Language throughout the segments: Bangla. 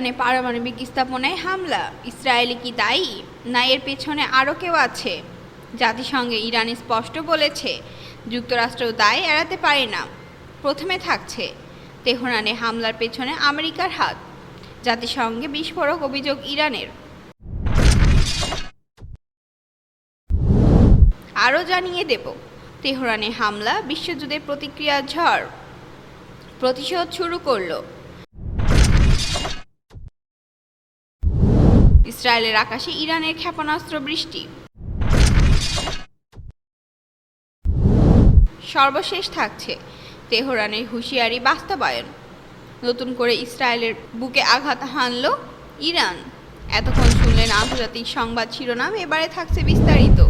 ইরানে পারমাণবিক স্থাপনায় হামলা, ইসরায়েলি কি দায়ী? না, এর পেছনে আরও কেউ আছে। জাতিসংঘে ইরানে স্পষ্ট বলেছে, যুক্তরাষ্ট্র দায় এড়াতে পারে না। প্রথমে থাকছে, তেহরানে হামলার পেছনে আমেরিকার হাত। জাতিসংঘে বিস্ফোরক অভিযোগ ইরানের। আরও জানিয়ে দেব, তেহরানে হামলা, বিশ্বযুদ্ধের প্রতিক্রিয়া ঝড়। প্রতিশোধ শুরু করল। ইসরায়েলের আকাশে ইরানের ক্ষেপণাস্ত্র বৃষ্টি। সর্বশেষ থাকছে তেহরানের হুঁশিয়ারি বাস্তবায়ন। নতুন করে ইসরায়েলের বুকে আঘাত হানল ইরান। এতক্ষণ শুনলেন আন্তর্জাতিক সংবাদ শিরোনাম, এবারে থাকছে বিস্তারিত।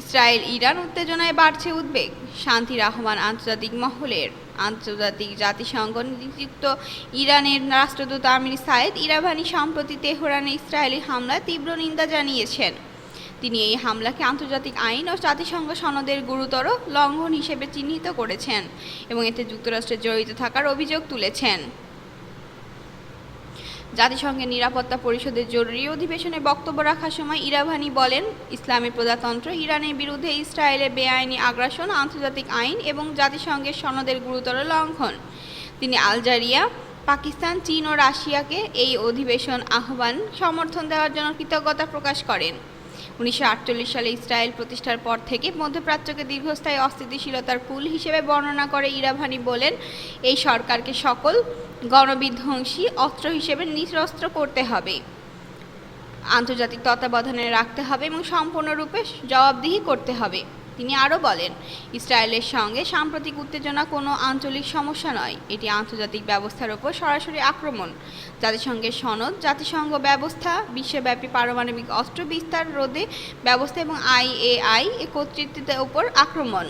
ইসরায়েল, ইরান উত্তেজনায় বাড়ছে উদ্বেগ। শান্তির আহ্বান আন্তর্জাতিক মহলের। আন্তর্জাতিক জাতিসংঘ নিযুক্ত ইরানের রাষ্ট্রদূত আমির সায়েদ ইরাভানি সম্প্রতি তেহরানে ইসরায়েলি হামলায় তীব্র নিন্দা জানিয়েছেন। তিনি এই হামলাকে আন্তর্জাতিক আইন ও জাতিসংঘ সনদের গুরুতর লঙ্ঘন হিসেবে চিহ্নিত করেছেন এবং এতে যুক্তরাষ্ট্রে জড়িত থাকার অভিযোগ তুলেছেন। জাতিসংঘের নিরাপত্তা পরিষদের জরুরি অধিবেশনে বক্তব্য রাখার সময় ইরাভানি বলেন, ইসলামী প্রজাতন্ত্র ইরানের বিরুদ্ধে ইসরায়েলের বেআইনি আগ্রাসন, আন্তর্জাতিক আইন এবং জাতিসংঘের সনদের গুরুতর লঙ্ঘন। তিনি আলজারিয়া, পাকিস্তান, চীন ও রাশিয়াকে এই অধিবেশন আহ্বান, সমর্থন দেওয়ার জন্য কৃতজ্ঞতা প্রকাশ করেন। উনিশশো আটচল্লিশ সালে ইসরায়েল প্রতিষ্ঠার পর থেকে মধ্যপ্রাচ্যকে দীর্ঘস্থায়ী অস্থিতিশীলতার কুল হিসেবে বর্ণনা করে ইরাভানি বলেন, এই সরকারকে সকল গণবিধ্বংসী অস্ত্র হিসেবে নিরস্ত্র করতে হবে। আন্তর্জাতিক তত্ত্বাবধানে রাখতে হবে এবং সম্পূর্ণরূপে জবাবদিহি করতে হবে। তিনি আরও বলেন, ইসরায়েলের সঙ্গে সাম্প্রতিক উত্তেজনা কোনো আঞ্চলিক সমস্যা নয়। এটি আন্তর্জাতিক ব্যবস্থার ওপর সরাসরি আক্রমণ। জাতিসংঘের সনদ, জাতিসংঘ ব্যবস্থা, বিশ্বব্যাপী পারমাণবিক অস্ত্র বিস্তার রোধে ব্যবস্থা এবং আইএআই কর্তৃত্বের ওপর আক্রমণ।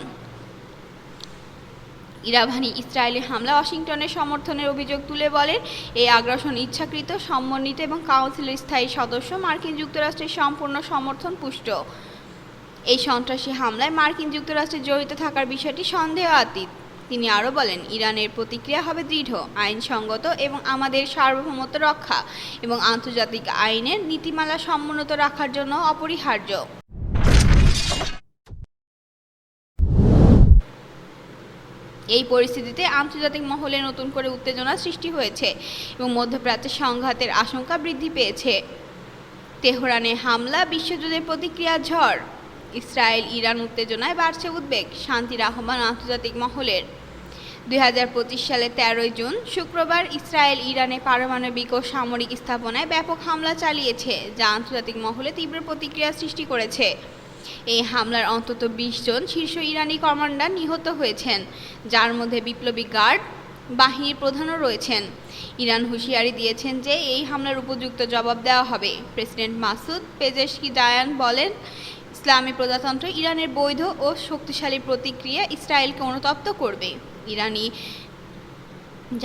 ইরাভানি ইসরায়েলি হামলা ওয়াশিংটনের সমর্থনের অভিযোগ তুলে বলেন, এই আগ্রাসন ইচ্ছাকৃত, সমন্বিত এবং কাউন্সিলের স্থায়ী সদস্য মার্কিন যুক্তরাষ্ট্রের সম্পূর্ণ সমর্থন পুষ্ট। এই সন্ত্রাসী হামলায় মার্কিন যুক্তরাষ্ট্রে জড়িত থাকার বিষয়টি সন্দেহ আতীত। তিনি আরও বলেন, ইরানের প্রতিক্রিয়া হবে দৃঢ়, আইনসঙ্গত এবং আমাদের সার্বভৌমত্ব রক্ষা এবং আন্তর্জাতিক আইনের নীতিমালা সমুন্নত রাখার জন্য অপরিহার্য। এই পরিস্থিতিতে আন্তর্জাতিক মহলে নতুন করে উত্তেজনা সৃষ্টি হয়েছে এবং মধ্যপ্রাচ্যে সংঘাতের আশঙ্কা বৃদ্ধি পেয়েছে। তেহরানে হামলা, বিশ্বযুদ্ধের প্রতিক্রিয়া ঝড়। ইসরায়েল, ইরান উত্তেজনায় বাড়ছে উদ্বেগ, শান্তির আহ্বান আন্তর্জাতিক মহলের। দুই সালে তেরোই জুন, শুক্রবার ইসরায়েল, ইরানে পারমাণবিক ও সামরিক স্থাপনায় ব্যাপক হামলা চালিয়েছে, যা আন্তর্জাতিক মহলে তীব্র প্রতিক্রিয়া সৃষ্টি করেছে। এই হামলার অন্তত বিশ জন শীর্ষ ইরানি কমান্ডার নিহত হয়েছেন, যার মধ্যে বিপ্লবী গার্ড, বাহিনীর প্রধানও রয়েছেন। ইরান হুঁশিয়ারি দিয়েছেন যে এই হামলার উপযুক্ত জবাব দেওয়া হবে। প্রেসিডেন্ট মাসুদ পেজেশকি দায়ান বলেন ইসলামী প্রজাতন্ত্র ইরানের বৈধ ও শক্তিশালী প্রতিক্রিয়া ইসরায়েলকে অনুতপ্ত করবে। ইরানি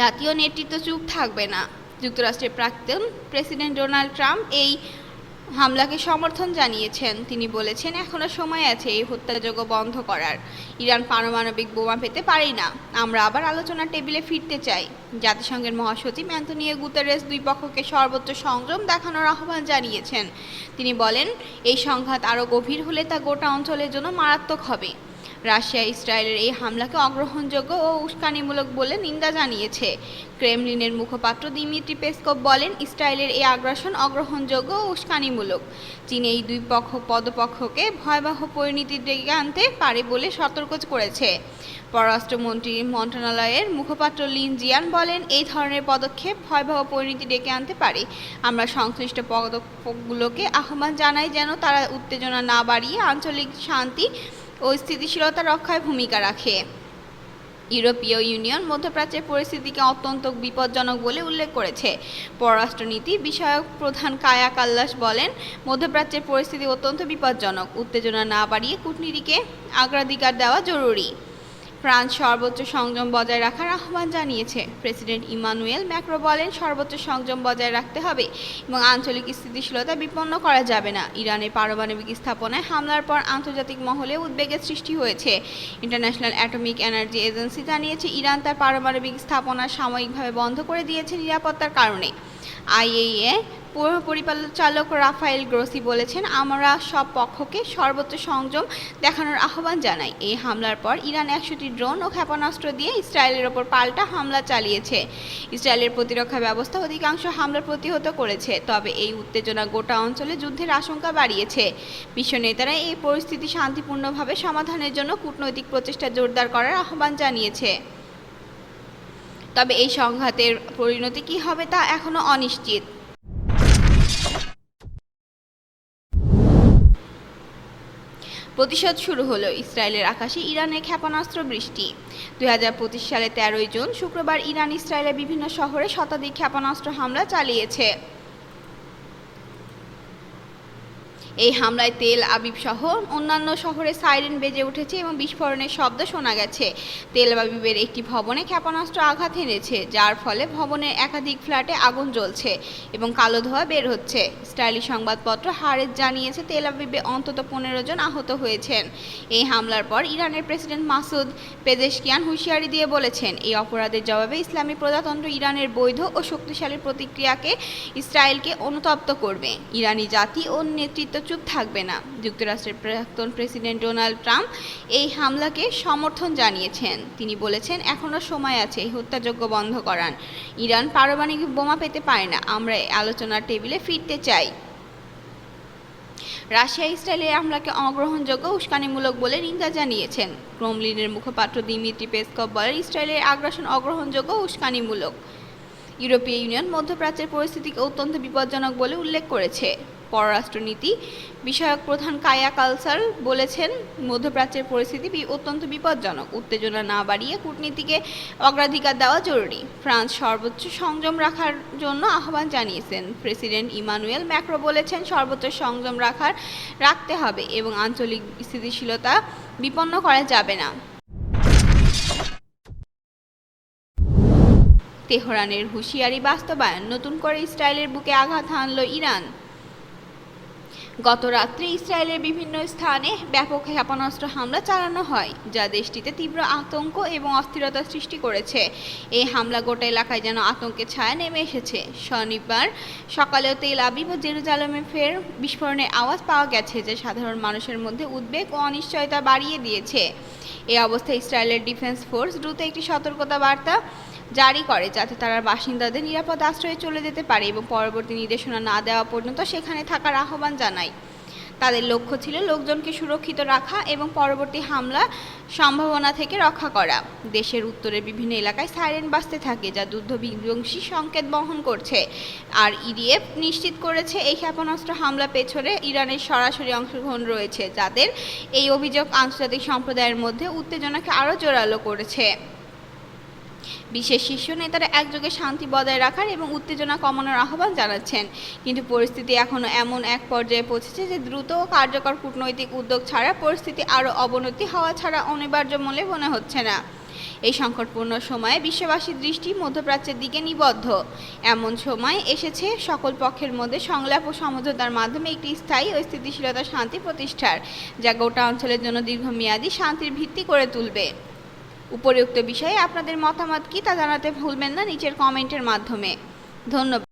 জাতীয় নেতৃত্ব চুপ থাকবে না। যুক্তরাষ্ট্রের প্রাক্তন প্রেসিডেন্ট ডোনাল্ড ট্রাম্প এই হামলাকে সমর্থন জানিয়েছেন। তিনি বলেছেন এখনও সময় আছে এই হত্যাযজ্ঞ বন্ধ করার। ইরান পারমাণবিক বোমা পেতে পারি না। আমরা আবার আলোচনা টেবিলে ফিরতে চাই। জাতিসংঘের মহাসচিব অ্যান্থনিও গুতারেস দুই পক্ষকে সর্বোচ্চ সংযম দেখানোর আহ্বান জানিয়েছেন। তিনি বলেন, এই সংঘাত আরও গভীর হলে তা গোটা অঞ্চলের জন্য মারাত্মক হবে। রাশিয়া, ইসরায়েলের এই হামলাকে অগ্রহণযোগ্য ও উস্কানিমূলক বলে নিন্দা জানিয়েছে। ক্রেমলিনের মুখপাত্র দিমিত্রি পেসকভ বলেন, ইসরায়েলের এই আগ্রাসন অগ্রহণযোগ্য ও উস্কানিমূলক। চীন এই দুই পক্ষ পদপক্ষকে ভয়াবহ পরিণতি ডেকে আনতে পারে বলে সতর্ক করেছে। পররাষ্ট্রমন্ত্রী মন্ত্রণালয়ের মুখপাত্র লিন জিয়ান বলেন, এই ধরনের পদক্ষেপ ভয়াবহ পরিণতি ডেকে আনতে পারে। আমরা সংশ্লিষ্ট পদক্ষেপগুলোকে আহ্বান জানাই যেন তারা উত্তেজনা না বাড়িয়ে আঞ্চলিক শান্তি ও স্থিতিশীলতা রক্ষায় ভূমিকা রাখে। ইউরোপীয় ইউনিয়ন মধ্যপ্রাচ্যের পরিস্থিতিকে অত্যন্ত বিপজ্জনক বলে উল্লেখ করেছে। পররাষ্ট্রনীতি বিষয়ক প্রধান কায়া কাল্লাস বলেন, মধ্যপ্রাচ্যের পরিস্থিতি অত্যন্ত বিপজ্জনক। উত্তেজনা না বাড়িয়ে কূটনীতিকে অগ্রাধিকার দেওয়া জরুরি। ফ্রান্স সর্বোচ্চ সংযম বজায় রাখার আহ্বান জানিয়েছে। প্রেসিডেন্ট ইমানুয়েল ম্যাক্রো বলেন, সর্বোচ্চ সংযম বজায় রাখতে হবে এবং আঞ্চলিক স্থিতিশীলতা বিপন্ন করা যাবে না। ইরানের পারমাণবিক স্থাপনায় হামলার পর আন্তর্জাতিক মহলে উদ্বেগের সৃষ্টি হয়েছে। ইন্টারন্যাশনাল অ্যাটমিক এনার্জি এজেন্সি জানিয়েছে, ইরান তার পারমাণবিক স্থাপনা সাময়িকভাবে বন্ধ করে দিয়েছে নিরাপত্তার কারণে। আইএইএ পৌর পরিচালক রাফায়েল গ্রোসি বলেছেন, আমরা সব পক্ষকে সর্বোচ্চ সংযম দেখানোর আহ্বান জানাই। এই হামলার পর ইরান একশোটি ড্রোন ও ক্ষেপণাস্ত্র দিয়ে ইসরায়েলের ওপর পাল্টা হামলা চালিয়েছে। ইসরায়েলের প্রতিরক্ষা ব্যবস্থা অধিকাংশ হামলা প্রতিহত করেছে, তবে এই উত্তেজনা গোটা অঞ্চলে যুদ্ধের আশঙ্কা বাড়িয়েছে। বিশ্ব নেতারা এই পরিস্থিতি শান্তিপূর্ণভাবে সমাধানের জন্য কূটনৈতিক প্রচেষ্টা জোরদার করার আহ্বান জানিয়েছে। তবে এই সংঘাতের পরিণতি কি হবে তা এখনও অনিশ্চিত। প্রতিশোধ শুরু হলো। ইসরায়েলের আকাশে ইরানের ক্ষেপণাস্ত্র বৃষ্টি। দুই সালে তেরোই জুন শুক্রবার ইরান ইসরায়েলের বিভিন্ন শহরে শতাধিক ক্ষেপণাস্ত্র হামলা চালিয়েছে। এই হামলায় তেল, আবিব সহ অন্যান্য শহরে সাইরেন বেজে উঠেছে এবং বিস্ফোরণের শব্দ শোনা গেছে। তেল আবিবের একটি ভবনে ক্ষেপণাস্ত্র আঘাত এনেছে যার ফলে ভবনের একাধিক ফ্ল্যাটে আগুন জ্বলছে এবং কালো ধোঁয়া বের হচ্ছে। ইসরায়েলি সংবাদপত্র হারেজ জানিয়েছে, তেল আবিবে অন্তত পনেরো জন আহত হয়েছেন। এই হামলার পর ইরানের প্রেসিডেন্ট মাসুদ পেজেশকিয়ান হুঁশিয়ারি দিয়ে বলেছেন, এই অপরাধের জবাবে ইসলামী প্রজাতন্ত্র ইরানের বৈধ ও শক্তিশালী প্রতিক্রিয়াকে ইসরায়েলকে অনুতপ্ত করবে। ইরানি জাতি ও নেতৃত্ব চুপ থাকবে না। যুক্তরাষ্ট্রের প্রাক্তন প্রেসিডেন্ট ডোনাল্ড ট্রাম্প এই হামলাকে সমর্থন জানিয়েছেন। তিনি বলেছেন, এখনও সময় আছে, এই হত্যাযজ্ঞ বন্ধ করান ইরান পারমাণবিক বোমা পেতে পারে না। আমরা আলোচনার টেবিলে ফিরতে চাই। রাশিয়া, ইসরায়েলের হামলাকে অগ্রহণযোগ্য, উস্কানিমূলক বলে নিন্দা জানিয়েছেন। ক্রমলিনের মুখপাত্র দিমিত্রি পেসকভ বলেন, ইসরায়েলের আগ্রাসন অগ্রহণযোগ্য, উস্কানিমূলক। ইউরোপীয় ইউনিয়ন মধ্যপ্রাচ্যের পরিস্থিতিকে অত্যন্ত বিপজ্জনক বলে উল্লেখ করেছে। পররাষ্ট্রনীতি বিষয়ক প্রধান কায়া কালসার বলেছেন, মধ্যপ্রাচ্যের পরিস্থিতি অত্যন্ত বিপজ্জনক। উত্তেজনা না বাড়িয়ে কূটনীতিকে অগ্রাধিকার দেওয়া জরুরি। ফ্রান্স সর্বোচ্চ সংযম রাখার জন্য আহ্বান জানিয়েছেন। প্রেসিডেন্ট ইমানুয়েল ম্যাক্রো বলেছেন, সর্বোচ্চ সংযম রাখার রাখতে হবে এবং আঞ্চলিক স্থিতিশীলতা বিপন্ন করা যাবে না। তেহরানের হুঁশিয়ারি বাস্তবায়ন, নতুন করে ইসরায়েলের বুকে আঘাত হানল ইরান। গত রাত্রে ইসরায়েলের বিভিন্ন স্থানে ব্যাপক ক্ষেপণাস্ত্র হামলা চালানো হয়, যা দেশটিতে তীব্র আতঙ্ক এবং অস্থিরতা সৃষ্টি করেছে। এই হামলা গোটা এলাকায় যেন আতঙ্কের ছায়া নেমে এসেছে। শনিবার সকালেও তেল আবিব ও জেরুজালেমে ফের বিস্ফোরণের আওয়াজ পাওয়া গেছে, যা সাধারণ মানুষের মধ্যে উদ্বেগ ও অনিশ্চয়তা বাড়িয়ে দিয়েছে। এ অবস্থায় ইসরায়েলের ডিফেন্স ফোর্স দ্রুত একটি সতর্কতা বার্তা জারি করে যাতে তারা বাসিন্দাদের নিরাপদ আশ্রয়ে চলে যেতে পারে এবং পরবর্তী নির্দেশনা না দেওয়া পর্যন্ত সেখানে থাকার আহ্বান জানায়। তাদের লক্ষ্য ছিল লোকজনকে সুরক্ষিত রাখা এবং পরবর্তী হামলা সম্ভাবনা থেকে রক্ষা করা। দেশের উত্তরের বিভিন্ন এলাকায় সাইরেন বাজতে থাকে যা যুদ্ধ বিধ্বংসী সংকেত বহন করছে। আর ইডিএফ নিশ্চিত করেছে এই ক্ষেপণাস্ত্র হামলা পেছনে ইরানের সরাসরি অংশগ্রহণ রয়েছে, যাদের এই অভিযোগ আন্তর্জাতিক সম্প্রদায়ের মধ্যে উত্তেজনাকে আরও জোরালো করেছে। বিশেষ শীর্ষ নেতারা একযোগে শান্তি বজায় রাখার এবং উত্তেজনা কমানোর আহ্বান জানাচ্ছেন। কিন্তু পরিস্থিতি এখনও এমন এক পর্যায়ে পৌঁছেছে যে দ্রুত ও কার্যকর কূটনৈতিক উদ্যোগ ছাড়া পরিস্থিতি আরও অবনতি হওয়া ছাড়া অনিবার্য বলে মনে হচ্ছে না। এই সংকটপূর্ণ সময়ে বিশ্ববাসীর দৃষ্টি মধ্যপ্রাচ্যের দিকে নিবদ্ধ। এমন সময় এসেছে সকল পক্ষের মধ্যে সংলাপ ও সমঝোতার মাধ্যমে একটি স্থায়ী ও স্থিতিশীলতা শান্তি প্রতিষ্ঠার, যা গোটা অঞ্চলের জন্য দীর্ঘমেয়াদী শান্তির ভিত্তি করে তুলবে। উপরিউক্ত বিষয়ে আপনাদের মতামত কী তা জানাতে ভুলবেন না নিচের কমেন্টের মাধ্যমে। ধন্যবাদ।